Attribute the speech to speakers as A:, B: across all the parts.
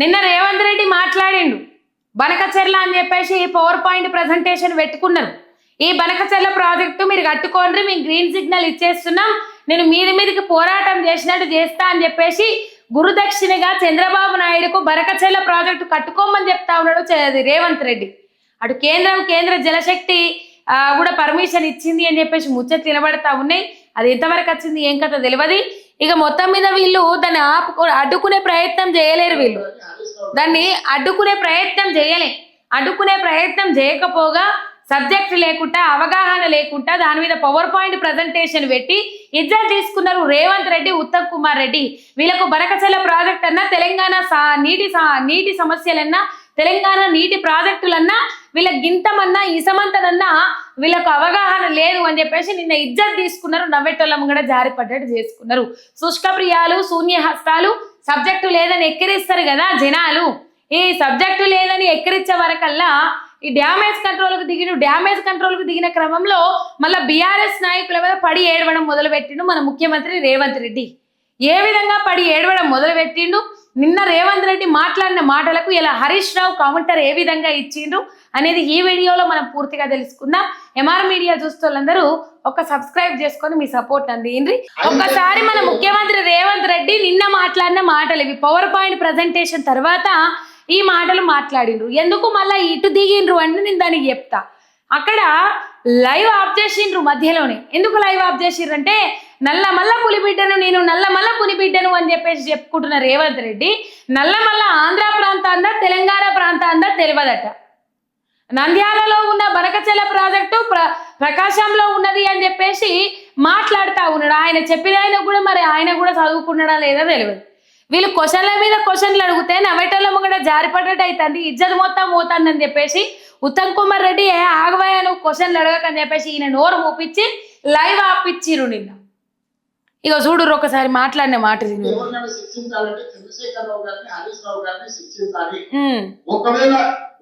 A: నిన్న రేవంత్ రెడ్డి మాట్లాడిండు. బనకచెర్ల అని చెప్పేసి పవర్ పాయింట్ ప్రజెంటేషన్ పెట్టుకున్నారు. ఈ బనకచెర్ల ప్రాజెక్టు మీరు కట్టుకోండి మేము గ్రీన్ సిగ్నల్ ఇచ్చేస్తున్నాం. నేను మీది మీదికి పోరాటం చేసినట్టు చేస్తా అని చెప్పేసి గురుదక్షిణగా చంద్రబాబు నాయుడుకు బనకచెర్ల ప్రాజెక్టు కట్టుకోమని చెప్తా ఉన్నాడు రేవంత్ రెడ్డి. అటు కేంద్రం కేంద్ర జలశక్తి కూడా పర్మిషన్ ఇచ్చింది అని చెప్పేసి ముచ్చట్లు నిలబడతా ఉన్నాయి. అది ఎంతవరకు వచ్చింది ఏం కథ తెలియదు ఇక మొత్తం మీద వీళ్ళు దాన్ని ఆపుకో అడ్డుకునే ప్రయత్నం చేయలేరు వీళ్ళు. దాన్ని అడ్డుకునే ప్రయత్నం చేయలే. అడ్డుకునే ప్రయత్నం చేయకపోగా సబ్జెక్ట్ లేకుండా అవగాహన లేకుండా దాని మీద పవర్ పాయింట్ ప్రజెంటేషన్ పెట్టి ఇద్దరు తీసుకున్నారు రేవంత్ రెడ్డి ఉత్తమ్ కుమార్ రెడ్డి. వీళ్ళకు బనకచెల ప్రాజెక్ట్ అన్నా తెలంగాణ సా- నీటి సా- నీటి సమస్యలన్నా తెలంగాణ నీటి ప్రాజెక్టులన్నా వీళ్ళ గింతమన్నా ఇసమంతనన్నా వీళ్ళకు అవగాహన లేదు అని చెప్పేసి నిన్న ఇజ్జత్ తీసుకున్నారు నవ్వెట్టోళ్ళం కూడా జారిపడ్డట్టు చేసుకున్నారు. శుష్క ప్రియాలు సబ్జెక్టు లేదని ఎక్కిరిస్తారు కదా జనాలు. ఈ సబ్జెక్టు లేదని ఎక్కిరించే వరకల్లా ఈ డ్యామేజ్ కంట్రోల్కి దిగిన డ్యామేజ్ కంట్రోల్కి దిగిన క్రమంలో మళ్ళీ బీఆర్ఎస్ నాయకుల మీద పడి ఏడవడం మొదలుపెట్టిండు మన ముఖ్యమంత్రి రేవంత్ రెడ్డి. ఏ విధంగా పడి ఏడవడం మొదలుపెట్టిండు? నిన్న రేవంత్ రెడ్డి మాట్లాడిన మాటలకు ఇలా హరీష్ రావు కౌంటర్ ఏ విధంగా ఇచ్చిండ్రు అనేది ఈ వీడియోలో మనం పూర్తిగా తెలుసుకుందాం. ఎంఆర్ మీడియా చూస్తున్నందరూ ఒక సబ్స్క్రైబ్ చేసుకొని మీ సపోర్ట్ అందిండ్రి. ఒక్కసారి మన ముఖ్యమంత్రి రేవంత్ రెడ్డి నిన్న మాట్లాడిన మాటలు ఇవి. పవర్ పాయింట్ ప్రజెంటేషన్ తర్వాత ఈ మాటలు మాట్లాడిండ్రు. ఎందుకు మళ్ళీ ఇటు దిగిండ్రు అంటే నేను దానికి చెప్తా. అక్కడ లైవ్ ఆఫ్ చేసిండ్రు మధ్యలోనే. ఎందుకు లైవ్ ఆఫ్ చేసిండ్రు అంటే నల్లమల్ల పులిబిడ్డను నేను నల్లమల్ల పులిబిడ్డను అని చెప్పేసి చెప్పుకుంటున్న రేవంత్ రెడ్డి నల్లమల్ల ఆంధ్ర ప్రాంతాందా తెలంగాణ ప్రాంతాందా తెలియదట. నంద్యాలలో ఉన్న బనకచెల ప్రాజెక్టు ప్ర ప్రకాశంలో ఉన్నది అని చెప్పేసి మాట్లాడుతూ ఉన్నాడు. ఆయన చెప్పిన ఆయన కూడా మరి ఆయన కూడా చదువుకున్నాడా లేదా తెలియదు. వీళ్ళు క్వశ్చన్ల మీద క్వశ్చన్లు అడిగితే నవ్వేటోళ్ళ కూడా జారిపడ్డట్టు అవుతుంది ఇజ్జత్ మొత్తం పోతుందని చెప్పేసి ఉత్తమ్ కుమార్ రెడ్డి ఏ ఆగవయ్యా నువ్వు క్వశ్చన్లు అడగకని చెప్పేసి ఈయన నోరు మూపించి లైవ్ ఆపిచ్చిరు నిన్న. ఇక చూడు ఒకసారి మాట్లాడిన మాట
B: శిక్షించాలంటే గారిని హరీష్ రావు గారిని శిక్షించాలి.
A: ఉమ్,
B: ఒకవేళ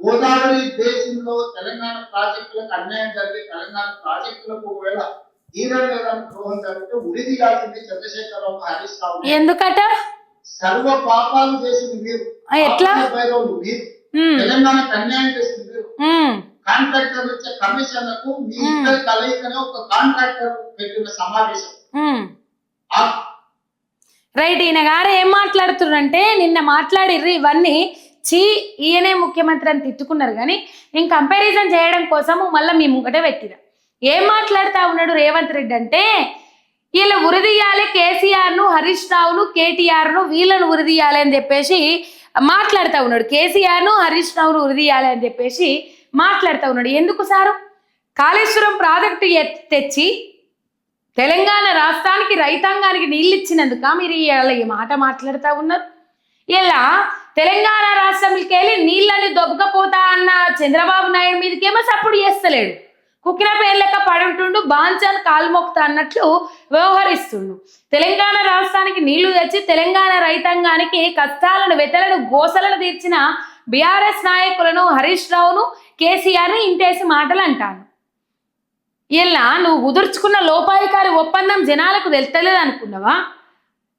B: గోదావరి బేసిన్లో తెలంగాణ ప్రాజెక్టులకు అన్యాయం జరిగి తెలంగాణ ప్రాజెక్టులకు ఒకవేళ ద్రోహం జరిగితే ఉరి తీయాల్సింది చంద్రశేఖరరావు హరీష్ రావు
A: ఎందుకట?
B: సర్వ పాపాలు చేసింది మీరు.
A: ఎట్లా?
B: మీరు. తెలంగాణకు అన్యాయం చేసింది మీరు. కాంట్రాక్టర్ ఇచ్చే కమిషన్లకు మీ ఇద్దరు కలయికనే ఒక కాంట్రాక్టర్ పెట్టిన సమావేశం.
A: రైట్ ఈయన గారు ఏం మాట్లాడుతున్నారంటే నిన్న మాట్లాడిర్రు ఇవన్నీ చీ ఈయనే ముఖ్యమంత్రి అని తిట్టుకున్నారు కానీ నేను కంపారిజన్ చేయడం కోసము మళ్ళీ మీ ముంగట పెట్టిన ఏం మాట్లాడుతా ఉన్నాడు రేవంత్ రెడ్డి అంటే వీళ్ళ ఉరిదీయాలి కేసీఆర్ను హరీష్ రావును కేటీఆర్ను వీళ్ళను ఉరిదీయాలి అని చెప్పేసి మాట్లాడుతూ ఉన్నాడు. కేసీఆర్ను హరీష్ రావును ఉరిదీయాలి అని చెప్పేసి మాట్లాడుతూ ఉన్నాడు. ఎందుకు సారు? కాళేశ్వరం ప్రాజెక్టు తెచ్చి తెలంగాణ రాష్ట్రానికి రైతాంగానికి నీళ్ళు ఇచ్చినందుక మీరు ఇలా ఈ మాట మాట్లాడుతూ ఉన్నారు. ఇలా తెలంగాణ రాష్ట్రంకి వెళ్ళి నీళ్ళని దొబ్బకపోతా అన్న చంద్రబాబు నాయుడు మీదకేమో సపోర్ట్ చేస్తలేడు. కుక్కిన పేర్లక పడుంటుండు బాంచాన్ కాల్మొక్త అన్నట్లు వ్యవహరిస్తుండు. తెలంగాణ రాష్ట్రానికి నీళ్ళు తెచ్చి తెలంగాణ రైతాంగానికి కష్టాలను వెతలను గోసలను తీర్చిన బీఆర్ఎస్ నాయకులను హరీష్ రావును కేసీఆర్ని ఇంటేసి మాటలు అంటాను ఇలా నువ్వు కుదుర్చుకున్న లోపాయికారి ఒప్పందం జనాలకు తెలుస్తలేదు అనుకున్నావా?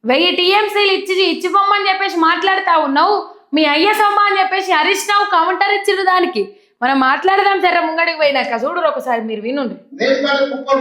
A: వెయ్యి టీఎంసీలు ఇచ్చి ఇచ్చిపోమ్మని చెప్పేసి మాట్లాడుతా ఉన్నావు. మీ అయ్య సొమ్మ అని చెప్పేసి హరీష్ రావు కౌంటర్ ఇచ్చిరు దానికి. మనం మాట్లాడదాం జర ముంగడికి పోయినాక. చూడరు ఒకసారి మీరు వినుండి
B: మొత్తం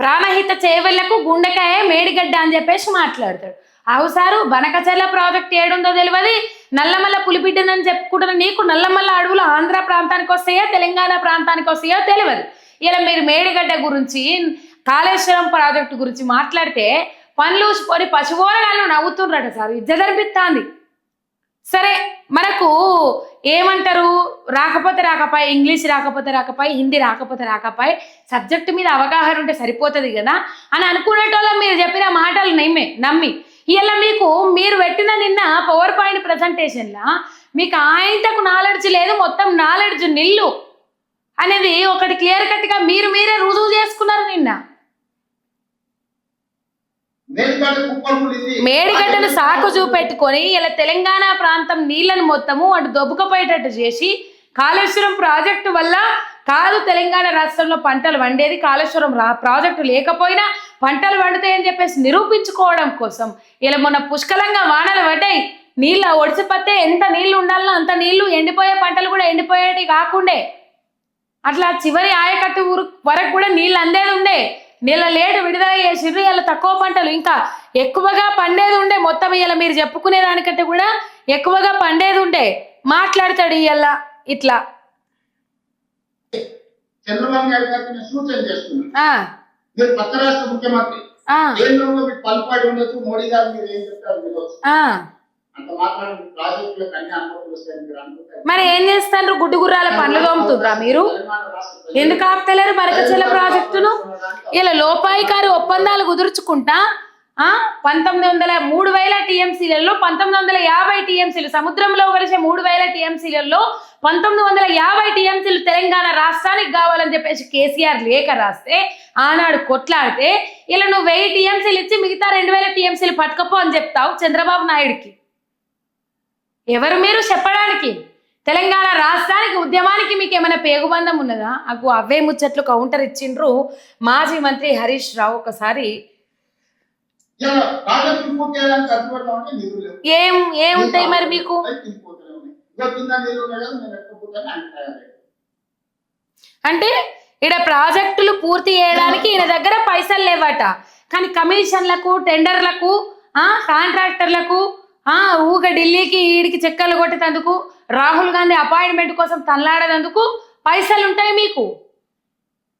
A: ప్రాణహిత చేవెళ్ళకు గుండెకాయ మేడిగడ్డ అని చెప్పేసి మాట్లాడతాడు. అవుసారు బనకచర్ల ప్రాజెక్ట్ ఏడుందో తెలియదు. నల్లమల్ల పులిబిడ్డనని చెప్పుకుంటున్న నీకు నల్లమల్ల అడవులు ఆంధ్ర ప్రాంతానికి వస్తాయో తెలంగాణ ప్రాంతానికి వస్తాయో తెలియదు. ఇలా మీరు మేడిగడ్డ గురించి కాళేశ్వరం ప్రాజెక్టు గురించి మాట్లాడితే పనులు ఊసిపోయి పశువోరగాళ్ళు నవ్వుతుండ్రట సార్. ఇజ్జదనిపిస్తాంది సరే మనకు ఏమంటారు? రాకపోతే రాకపోయి ఇంగ్లీష్ రాకపోతే రాకపోయి హిందీ రాకపోతే రాకపోయి సబ్జెక్ట్ మీద అవగాహన ఉంటే సరిపోతుంది కదా? అని అనుకునేటోళ్ళం మీరు చెప్పిన మాటలు నమ్మే నమ్మి. ఇలా మీకు మీరు పెట్టిన నిన్న పవర్ పాయింట్ ప్రజెంటేషన్లో మీకు ఆయనకు నాలెడ్జ్ లేదు మొత్తం నాలెడ్జ్ నిల్లు అనేది ఒకటి క్లియర్ కట్గా మీరు మీరే రుజువు చేసుకున్నారు నిన్న. మేడిగడ్డను సాకు చూపెట్టుకొని ఇలా తెలంగాణ ప్రాంతం నీళ్ళను మొత్తము అటు దొబ్బుకపోయేటట్టు చేసి కాళేశ్వరం ప్రాజెక్టు వల్ల కాదు తెలంగాణ రాష్ట్రంలో పంటలు వండేది కాళేశ్వరం రా ప్రాజెక్టు లేకపోయినా పంటలు వండుతాయని చెప్పేసి నిరూపించుకోవడం కోసం ఇలా మొన్న పుష్కలంగా వానలు పడ్డాయి. నీళ్ళు ఒడిసిపత్తే ఎంత నీళ్ళు ఉండాలనో అంత నీళ్ళు ఎండిపోయే పంటలు కూడా ఎండిపోయేటి కాకుండే. అట్లా చివరి ఆయకట్టు ఊరు వరకు కూడా నీళ్ళు అందేది ఉండే. నీళ్ళ లేటు విడుదల చేసిర్రు ఇలా తక్కువ పంటలు. ఇంకా ఎక్కువగా పండేది ఉండే మొత్తం ఇలా మీరు చెప్పుకునే దానికంటే కూడా ఎక్కువగా పండేది ఉండే. మాట్లాడతాడు ఇయ్యాల ఇట్లా.
B: చంద్రబాబు నాయుడు గారికి సూచన చేస్తున్నాను.
A: ఆ,
B: మీరు పక్క రాష్ట్ర ముఖ్యమంత్రి. కేంద్రంలో మీకు పలుపాటి ఉండొచ్చు మోడీ గారు మీరు ఏం చెప్తారు మీరు
A: ఏం చేస్తారు గుడ్డు గుర్రాల పండ్లు తోముతుండ్రా మీరు? ఎందుకు ఆపుతలేరు మరకచెల్ల ప్రాజెక్టును? ఇలా లోపాయికారి ఒప్పందాలు కుదుర్చుకుంటా ఆ? పంతొమ్మిది వందల మూడు వేల టీఎంసీలలో పంతొమ్మిది వందల యాభై టీఎంసీలు సముద్రంలో కలిసే మూడు వేల టీఎంసీలలో పంతొమ్మిది వందల యాభై టీఎంసీలు తెలంగాణ రాష్ట్రానికి కావాలని చెప్పేసి కేసీఆర్ లేఖ రాస్తే ఆనాడు కొట్లాడితే ఇలా నువ్వు వెయ్యి టీఎంసీలు ఇచ్చి మిగతా రెండు వేల టీఎంసీలు పట్టుకపో అని చెప్తావు చంద్రబాబు నాయుడికి. ఎవరు మీరు చెప్పడానికి? తెలంగాణ రాష్ట్రానికి ఉద్యమానికి మీకు ఏమైనా పేగుబంధం ఉన్నదా? నాకు అవే ముచ్చట్లు కౌంటర్ ఇచ్చిండ్రు మాజీ మంత్రి హరీష్ రావు ఒకసారి. ఏం ఏముంటాయి మరి మీకు. అంటే ఈడ ప్రాజెక్టులు పూర్తి చేయడానికి ఈయన దగ్గర పైసలు లేవట. కానీ కమిషన్లకు టెండర్లకు కాంట్రాక్టర్లకు ఆ ఊగ ఢిల్లీకి ఈడికి చెక్కలు కొట్టేటందుకు రాహుల్ గాంధీ అపాయింట్మెంట్ కోసం తనలాడేందుకు పైసలు ఉంటాయి మీకు.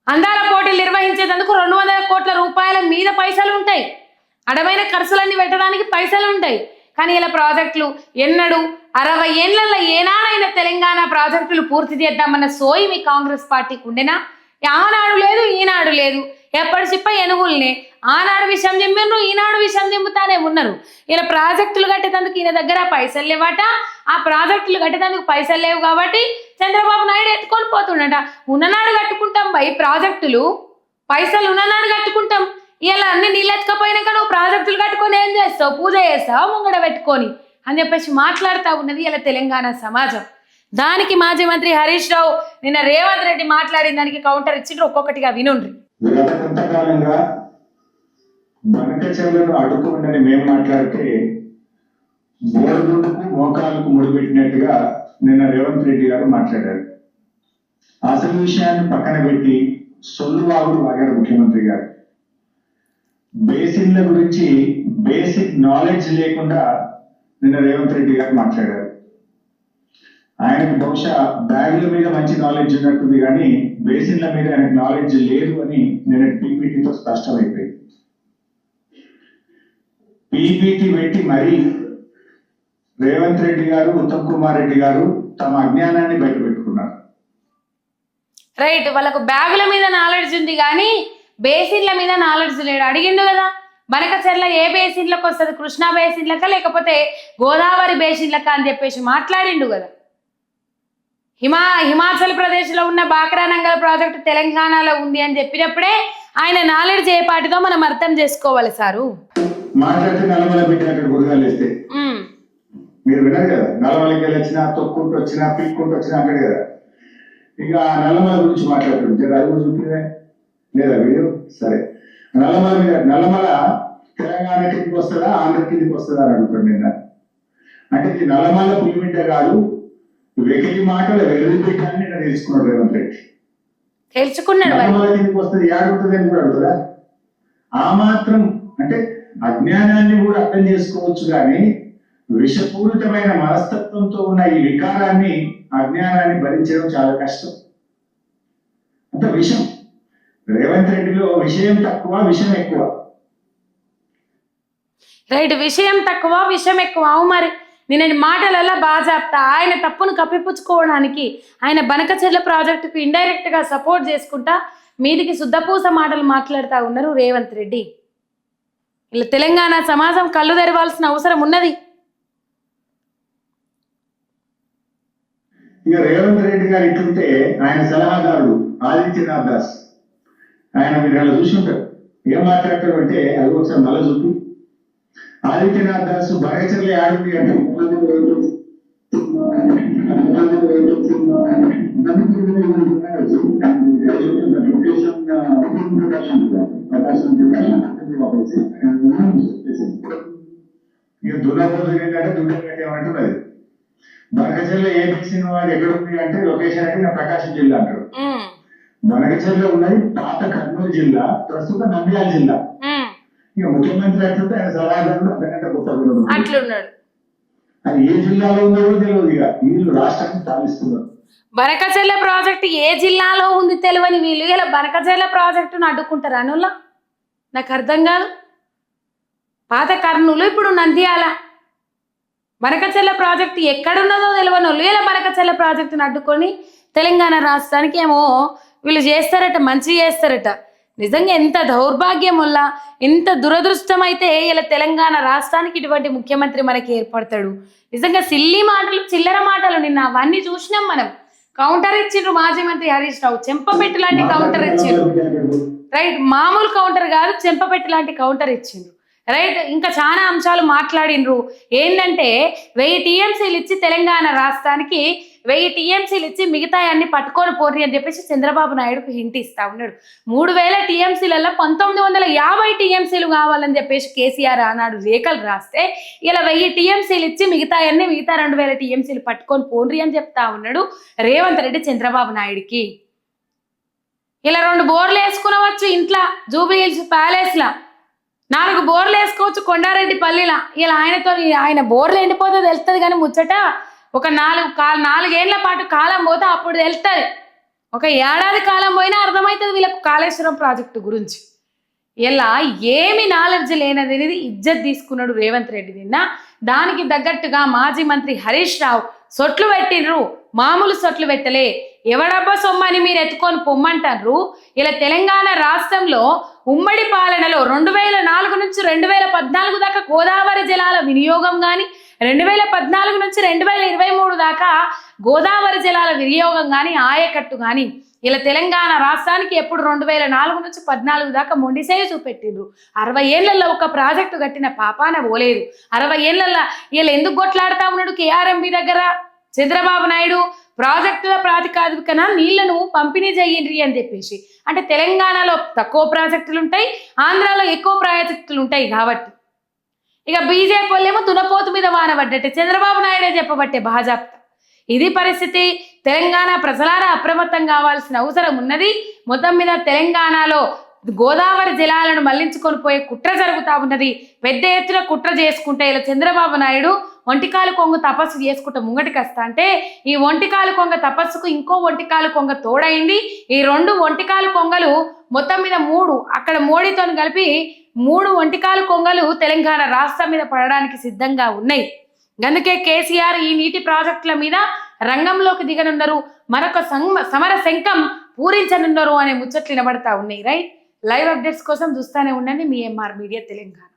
A: అందాల పోటీలు నిర్వహించేటందుకు రెండు వందల కోట్ల రూపాయల మీద పైసలు ఉంటాయి అడమైన ఖర్చులన్నీ పెట్టడానికి పైసలు ఉంటాయి కానీ ఇలా ప్రాజెక్టులు ఎన్నడు అరవై ఏళ్ళలో ఏనాడైనా తెలంగాణ ప్రాజెక్టులు పూర్తి చేద్దామన్న సోయి మీ కాంగ్రెస్ పార్టీకి ఉండేనా? ఆనాడు లేదు ఈనాడు లేదు. ఎప్పటి చెప్ప ఎనుగుల్ని ఆనాడు విషయం చెమ్మిండ్రు ఈనాడు విషయం చెమ్ముతానే ఉన్నారు. ఇలా ప్రాజెక్టులు కట్టేటందుకు ఈయన దగ్గర పైసలు లేవట. ఆ ప్రాజెక్టులు కట్టేటందుకు పైసలు లేవు కాబట్టి చంద్రబాబు నాయుడు ఎత్తుకొని పోతుండట. ఉన్ననాడు కట్టుకుంటాం బై ప్రాజెక్టులు. పైసలు ఉన్ననాడు కట్టుకుంటాం. ఇలా అన్ని నీళ్ళెత్తకపోయినాక నువ్వు ప్రాజెక్టులు కట్టుకొని ఏం చేస్తావు? పూజ చేస్తావు? ముంగడ పెట్టుకొని? అని చెప్పేసి మాట్లాడుతూ ఉన్నది ఇలా తెలంగాణ సమాజం. దానికి మాజీ మంత్రి హరీష్ రావు నిన్న రేవంత్ రెడ్డి మాట్లాడిన దానికి కౌంటర్ ఇచ్చిండ్రు ఒక్కొక్కటిగా వినుండ్రి.
C: గత కొంతకాలంగా బనక చెవులను అడ్డుకోండి మేము మాట్లాడితే బోర్డుకు మోకాలకు ముడిపెట్టినట్టుగా నిన్న రేవంత్ రెడ్డి గారు మాట్లాడారు. అసలు విషయాన్ని పక్కన పెట్టి సొల్లు వాగుడు వాగారు ముఖ్యమంత్రి గారు. బేసిన్ల గురించి బేసిక్ నాలెడ్జ్ లేకుండా నిన్న రేవంత్ రెడ్డి గారు మాట్లాడారు. ఆయనకు బహుశా బ్యాగుల మీద మంచి నాలెడ్జ్ ఉన్నట్టుంది కానీ బేసిన్ల మీద ఆయనకు నాలెడ్జ్ లేదు అని నేను పీపీటీతో స్పష్టమైపోయింది. పీపీటీ పెట్టి మరీ రేవంత్ రెడ్డి గారు ఉత్తమ్ కుమార్ రెడ్డి గారు తమ అజ్ఞానాన్ని బయటపెట్టుకున్నారు
A: రైట్ వాళ్ళకు బ్యాగుల మీద నాలెడ్జ్ ఉంది కానీ బేసిన్ల మీద నాలెడ్జ్ లేడు. అడిగిండు కదా బనకచెర్ల ఏ బేసిన్లకు వస్తుంది? కృష్ణా బేసిన్లక లేకపోతే గోదావరి బేసిన్లక అని చెప్పేసి మాట్లాడిండు కదా. హిమా హిమాచల్ ప్రదేశ్లో ఉన్న బాక్రా నంగల్ ప్రాజెక్టు తెలంగాణలో ఉంది అని చెప్పినప్పుడే ఆయన నాలెడ్జ్ ఏ పాటిదో మనం అర్థం చేసుకోవాలి సారు.
C: మాట్లాడితే వేస్తే మీరు విన్నారు కదా నల్లమలకి వెళ్ళి వచ్చినా తొక్కుంటూ వచ్చినా పీక్కుంటూ వచ్చినా అక్కడ కదా. ఇక ఆ నల్లమల గురించి మాట్లాడుతుంది జర అది చూపిదే లేదా వీడియో? సరే. నల్లమల మీద నల్లమల తెలంగాణ కిందకి వస్తుందా ఆంధ్ర కిందకి వస్తుందా అని అడుగుతాడు నిన్న. అంటే ఇది నల్లమల పులిమిట్ట కాదు వెకిలి మాటలు పెట్టాలని నిన్న తెలుసుకున్నాడు రేవంత్ రెడ్డి.
A: తెలుసుకున్నాడు
C: వస్తుంది ఏడుంటుంది అని కూడా అడుగుతారా? ఆ మాత్రం అంటే అజ్ఞానాన్ని కూడా అర్థం చేసుకోవచ్చు కానీ విషపూరితమైన మనస్తత్వంతో ఉన్న ఈ వికారాన్ని అజ్ఞానాన్ని భరించడం చాలా కష్టం. అంత విషం. రేవంత్ రెడ్డిలో విషయం తక్కువ విషం ఎక్కువ.
A: రైట్ విషయం తక్కువ విషయం ఎక్కువ. మరి. నేను మాటలలో బాగా చెప్తా. ఆయన తప్పును కప్పిపుచ్చుకోవడానికి ఆయన బనకచెర్ల ప్రాజెక్టుకు ఇండైరెక్ట్గా సపోర్ట్ చేసుకుంటా మీదికి శుద్ధపూస మాటలు మాట్లాడుతూ ఉన్నారు రేవంత్ రెడ్డి. ఇలా తెలంగాణ సమాజం కళ్ళు తెరవాల్సిన అవసరం ఉన్నది.
C: ఇక రేవంత్ రెడ్డి గారు ఇట్లుంటే ఆయన సలహాదారుడు ఆదిత్యనాథ్ దాస్. ఆయన మీరు అలా చూసి ఉంటారు. ఏం మాట్లాడతారు అంటే అది ఒకసారి మళ్ళీ చూపి. ఆదిత్యనాథ్ దాస్ బనకచర్ల యాడుంది అంటే ఇక దున్నపోతు ఏంటంటే దుడ్డు పెట్టేమంటున్నది బనకచర్ల ఏ తీసిన వాడు ఎక్కడ ఉంది అంటే లొకేషన్ అంటే నా ప్రకాశం జిల్లా
A: ఉమ్,
C: బనకచర్ల ఉన్నది పాత కర్నూలు జిల్లా ప్రస్తుత నంద్యాల జిల్లా. ఇక ముఖ్యమంత్రి అట్లుంటే ఆయన సలహాదారుడు అంతకంటే గొప్ప గురువు.
A: అట్లున్నాడు.
C: అది ఏ జిల్లాలో ఉందో కూడా తెలియదు ఇక. వీళ్ళు రాష్ట్రాన్ని పాలిస్తున్నారు
A: బనకచెర్ల ప్రాజెక్టు ఏ జిల్లాలో ఉంది తెలియని వీళ్ళు? ఇలా బనకచెర్ల ప్రాజెక్టును అడ్డుకుంటారు అనుల్లా? నాకు అర్థం కాదు. పాత కర్నూలు ఇప్పుడు నంద్యాల. బనకచెర్ల ప్రాజెక్టు ఎక్కడున్నదో తెలియని వాళ్ళు ఇలా బనకచెర్ల ప్రాజెక్టును అడ్డుకొని తెలంగాణ రాష్ట్రానికి ఏమో వీళ్ళు చేస్తారట మంచి చేస్తారట. నిజంగా ఎంత దౌర్భాగ్యం వల్ల ఎంత దురదృష్టం అయితే ఇలా తెలంగాణ రాష్ట్రానికి ఇటువంటి ముఖ్యమంత్రి మనకి ఏర్పడతాడు. నిజంగా సిల్లి మాటలు చిల్లర మాటలు నిన్న అవన్నీ చూసినాం మనం. కౌంటర్ ఇచ్చిండ్రు మాజీ మంత్రి హరీష్ రావు. చెంపపెట్టు లాంటి కౌంటర్ ఇచ్చిండ్రు. రైట్ మామూలు కౌంటర్ కాదు చెంపపెట్టు లాంటి కౌంటర్ ఇచ్చిండ్రు. రైట్ ఇంకా చాలా అంశాలు మాట్లాడిండ్రు. ఏంటంటే వెయ్యి టీఎంసీలు ఇచ్చి తెలంగాణ రాష్ట్రానికి వెయ్యి టీఎంసీలు ఇచ్చి మిగతా అన్ని పట్టుకొని పోర్రి అని చెప్పేసి చంద్రబాబు నాయుడుకు హింట్ ఇస్తా ఉన్నాడు. మూడు వేల టీఎంసీలలో పంతొమ్మిది వందల యాభై టీఎంసీలు కావాలని చెప్పేసి కేసీఆర్ ఆనాడు లేఖలు రాస్తే ఇలా వెయ్యి టీఎంసీలు ఇచ్చి మిగతా అన్ని మిగతా రెండు వేల టీఎంసీలు పట్టుకొని పోండ్రి అని చెప్తా ఉన్నాడు రేవంత్ రెడ్డి చంద్రబాబు నాయుడికి. ఇలా రెండు బోర్లు వేసుకునవచ్చు ఇంట్లో జూబ్లీ హిల్స్ ప్యాలెస్లా. నాలుగు బోర్లు వేసుకోవచ్చు కొండారెడ్డి పల్లిలా ఇలా ఆయనతో ఆయన బోర్లు ఎండిపోతే తెలుస్తుంది కానీ ముచ్చట ఒక నాలుగు కా నాలుగేళ్ళ పాటు కాలం పోతే అప్పుడు తెలుస్తుంది ఒక ఏడాది కాలం పోయినా అర్థమవుతుంది వీళ్ళకు కాళేశ్వరం ప్రాజెక్టు గురించి. ఇలా ఏమి నాలెడ్జ్ లేనది ఇజ్జత్ తీసుకున్నాడు రేవంత్ రెడ్డి నిన్న. దానికి తగ్గట్టుగా మాజీ మంత్రి హరీష్ రావు సొట్లు పెట్టిండ్రు. మామూలు సొట్లు పెట్టలే. ఎవడబ్బా సొమ్మని మీరు ఎత్తుకొని పొమ్మంటారు ఇలా తెలంగాణ రాష్ట్రంలో ఉమ్మడి పాలనలో రెండు వేల నాలుగు నుంచి రెండు వేల పద్నాలుగు దాకా గోదావరి జలాల వినియోగం కానీ రెండు వేల పద్నాలుగు నుంచి రెండు వేల ఇరవై మూడు దాకా గోదావరి జలాల వినియోగం కానీ ఆయకట్టు కానీ ఇలా తెలంగాణ రాష్ట్రానికి ఎప్పుడు రెండు వేల నాలుగు నుంచి పద్నాలుగు దాకా మొండిసేవి చూపెట్టిండ్రు. అరవై ఏళ్ళలో ఒక ప్రాజెక్టు కట్టిన పాపాన పోలేదు. అరవై ఏళ్ళలో వీళ్ళు ఎందుకు కొట్లాడుతా ఉన్నాడు కేఆర్ఎంబి దగ్గర? చంద్రబాబు నాయుడు ప్రాజెక్టుల ప్రాతిపదికన నీళ్ళను పంపిణీ చేయండి అని చెప్పేసి. అంటే తెలంగాణలో తక్కువ ప్రాజెక్టులు ఉంటాయి ఆంధ్రాలో ఎక్కువ ప్రాజెక్టులు ఉంటాయి కాబట్టి. ఇక బీజేపీ వాళ్ళేమో మీద వాన పడ్డట్టే. చంద్రబాబు నాయుడే చెప్పబట్టే భాజపా ఇది పరిస్థితి. తెలంగాణ ప్రజలారా అప్రమత్తం కావాల్సిన అవసరం ఉన్నది. మొత్తం మీద తెలంగాణలో గోదావరి జలాలను మళ్ళించుకొని పోయే కుట్ర జరుగుతా ఉన్నది. పెద్ద ఎత్తున కుట్ర చేసుకుంటే ఇలా చంద్రబాబు నాయుడు ఒంటికాలు కొంగ తపస్సు చేసుకుంటూ ముంగటికస్తా అంటే ఈ ఒంటికాలు కొంగ తపస్సుకు ఇంకో ఒంటికాలు కొంగ తోడైంది. ఈ రెండు ఒంటికాలు కొంగలు మొత్తం మీద మూడు. అక్కడ మోడీతో కలిపి మూడు ఒంటికాలు కొంగలు తెలంగాణ రాష్ట్రం మీద పడడానికి సిద్ధంగా ఉన్నాయి. అందుకే కేసీఆర్ ఈ నీటి ప్రాజెక్టుల మీద రంగంలోకి దిగనున్నారు. మరొక సమర శంఖం పూరించనున్నారు అనే ముచ్చట్లు వినబడతా ఉన్నాయి. రైట్? లైవ్ అప్డేట్స్ కోసం చూస్తానే ఉండండి మీ ఎంఆర్ మీడియా తెలంగాణ.